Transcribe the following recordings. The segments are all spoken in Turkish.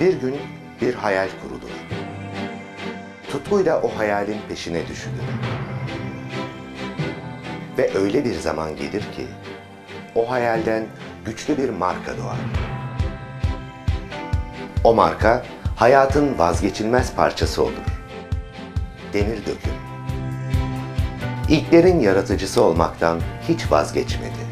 Bir gün bir hayal kurulur. Tutkuyla o hayalin peşine düşülür. Ve öyle bir zaman gelir ki o hayalden güçlü bir marka doğar. O marka hayatın vazgeçilmez parçası olur. Demir döküm. İlklerin yaratıcısı olmaktan hiç vazgeçmedi.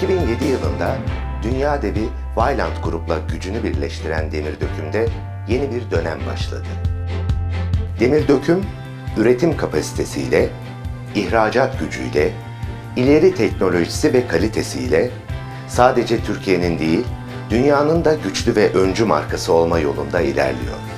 ...2007 yılında dünya devi Vaillant Group'la gücünü birleştiren demir dökümde yeni bir dönem başladı. Demir döküm, üretim kapasitesiyle, ihracat gücüyle, ileri teknolojisi ve kalitesiyle sadece Türkiye'nin değil, dünyanın da güçlü ve öncü markası olma yolunda ilerliyor.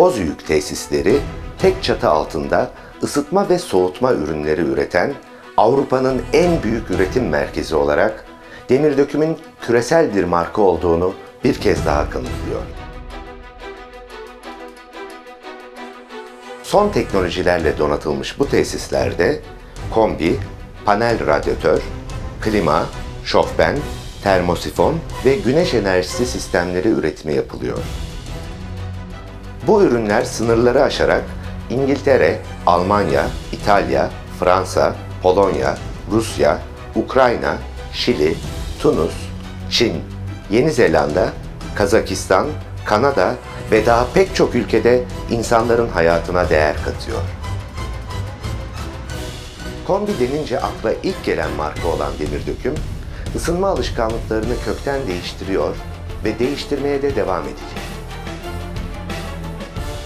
Bozüyük tesisleri tek çatı altında ısıtma ve soğutma ürünleri üreten Avrupa'nın en büyük üretim merkezi olarak demir dökümün küresel bir marka olduğunu bir kez daha kanıtlıyor. Son teknolojilerle donatılmış bu tesislerde kombi, panel radyatör, klima, şofben, termosifon ve güneş enerjisi sistemleri üretimi yapılıyor. Bu ürünler sınırları aşarak İngiltere, Almanya, İtalya, Fransa, Polonya, Rusya, Ukrayna, Şili, Tunus, Çin, Yeni Zelanda, Kazakistan, Kanada ve daha pek çok ülkede insanların hayatına değer katıyor. Kombi denince akla ilk gelen marka olan Demir Döküm, ısınma alışkanlıklarını kökten değiştiriyor ve değiştirmeye de devam edecek.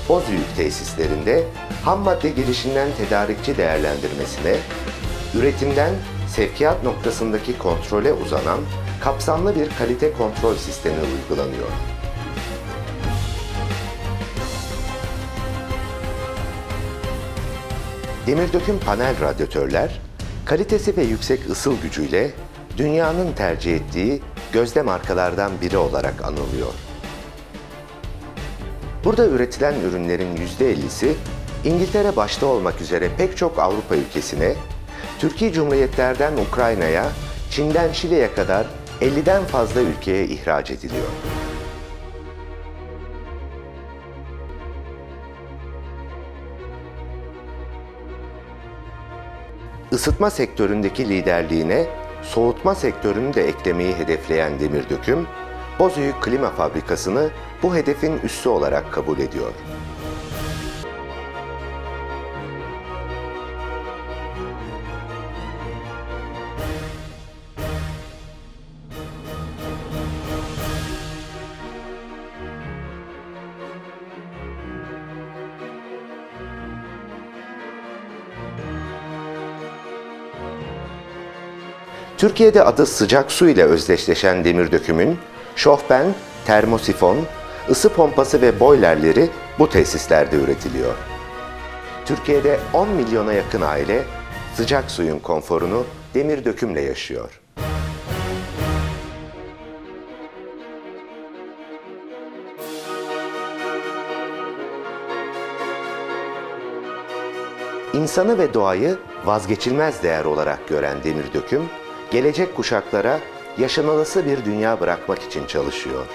Bozüyük tesislerinde ham madde girişinden tedarikçi değerlendirmesine, üretimden sevkiyat noktasındaki kontrole uzanan kapsamlı bir kalite kontrol sistemi uygulanıyor. Demirdöküm panel radyatörler, kalitesi ve yüksek ısıl gücüyle dünyanın tercih ettiği gözde markalardan biri olarak anılıyor. Burada üretilen ürünlerin %50'si İngiltere başta olmak üzere pek çok Avrupa ülkesine, Türkiye Cumhuriyetlerden Ukrayna'ya, Çin'den Şile'ye kadar 50'den fazla ülkeye ihraç ediliyor. Isıtma sektöründeki liderliğine soğutma sektörünü de eklemeyi hedefleyen Demir Döküm, Bozüyük Klima Fabrikası'nı bu hedefin üssü olarak kabul ediyor. Türkiye'de adı sıcak su ile özdeşleşen demir dökümün şofben, termosifon, ısı pompası ve boilerleri bu tesislerde üretiliyor. Türkiye'de 10 milyona yakın aile sıcak suyun konforunu demir dökümle yaşıyor. İnsanı ve doğayı vazgeçilmez değer olarak gören Demir Döküm, gelecek kuşaklara yaşanılası bir dünya bırakmak için çalışıyor.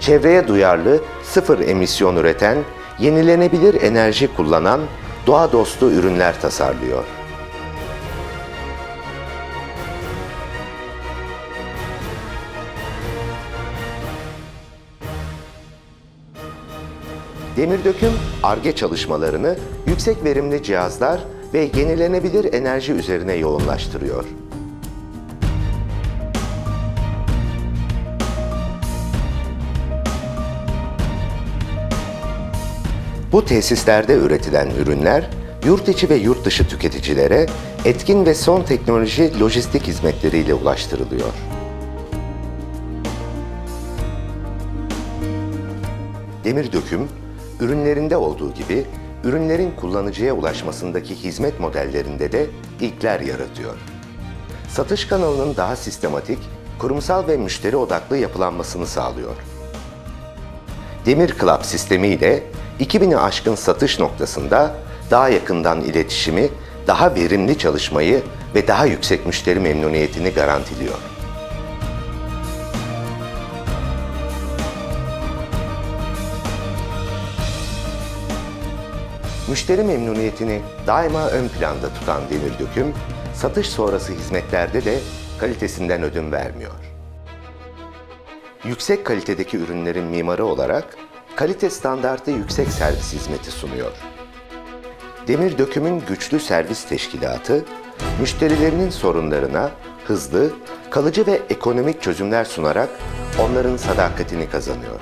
Çevreye duyarlı, sıfır emisyon üreten, yenilenebilir enerji kullanan, doğa dostu ürünler tasarlıyor. Demirdöküm, ARGE çalışmalarını yüksek verimli cihazlar ve yenilenebilir enerji üzerine yoğunlaştırıyor. Bu tesislerde üretilen ürünler yurt içi ve yurt dışı tüketicilere etkin ve son teknoloji lojistik hizmetleriyle ulaştırılıyor. Demir döküm, ürünlerinde olduğu gibi ürünlerin kullanıcıya ulaşmasındaki hizmet modellerinde de ilkler yaratıyor. Satış kanalının daha sistematik, kurumsal ve müşteri odaklı yapılanmasını sağlıyor. Demir Club sistemiyle 2000'i aşkın satış noktasında daha yakından iletişimi, daha verimli çalışmayı ve daha yüksek müşteri memnuniyetini garantiliyor. Müşteri memnuniyetini daima ön planda tutan Demir Döküm, satış sonrası hizmetlerde de kalitesinden ödün vermiyor. Yüksek kalitedeki ürünlerin mimarı olarak kalite standartı yüksek servis hizmeti sunuyor. Demir Döküm'ün güçlü servis teşkilatı, müşterilerinin sorunlarına hızlı, kalıcı ve ekonomik çözümler sunarak onların sadakatini kazanıyor.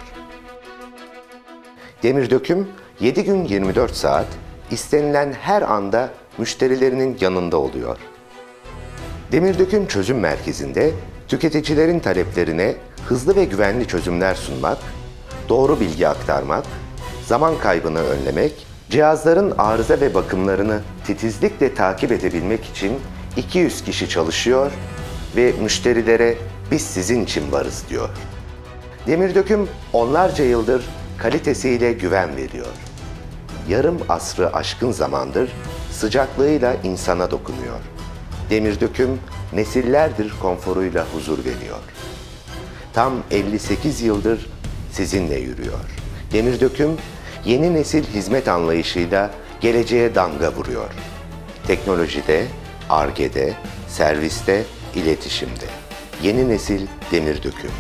Demir Döküm 7 gün 24 saat istenilen her anda müşterilerinin yanında oluyor. Demir Döküm Çözüm Merkezi'nde tüketicilerin taleplerine hızlı ve güvenli çözümler sunmak, doğru bilgi aktarmak, zaman kaybını önlemek, cihazların arıza ve bakımlarını titizlikle takip edebilmek için 200 kişi çalışıyor ve müşterilere biz sizin için varız diyor. Demir Döküm onlarca yıldır kalitesiyle güven veriyor. Yarım asrı aşkın zamandır sıcaklığıyla insana dokunuyor. Demir Döküm nesillerdir konforuyla huzur veriyor. Tam 58 yıldır sizinle yürüyor. Demir Döküm yeni nesil hizmet anlayışıyla geleceğe damga vuruyor. Teknolojide, argede, serviste, iletişimde. Yeni nesil Demir Döküm.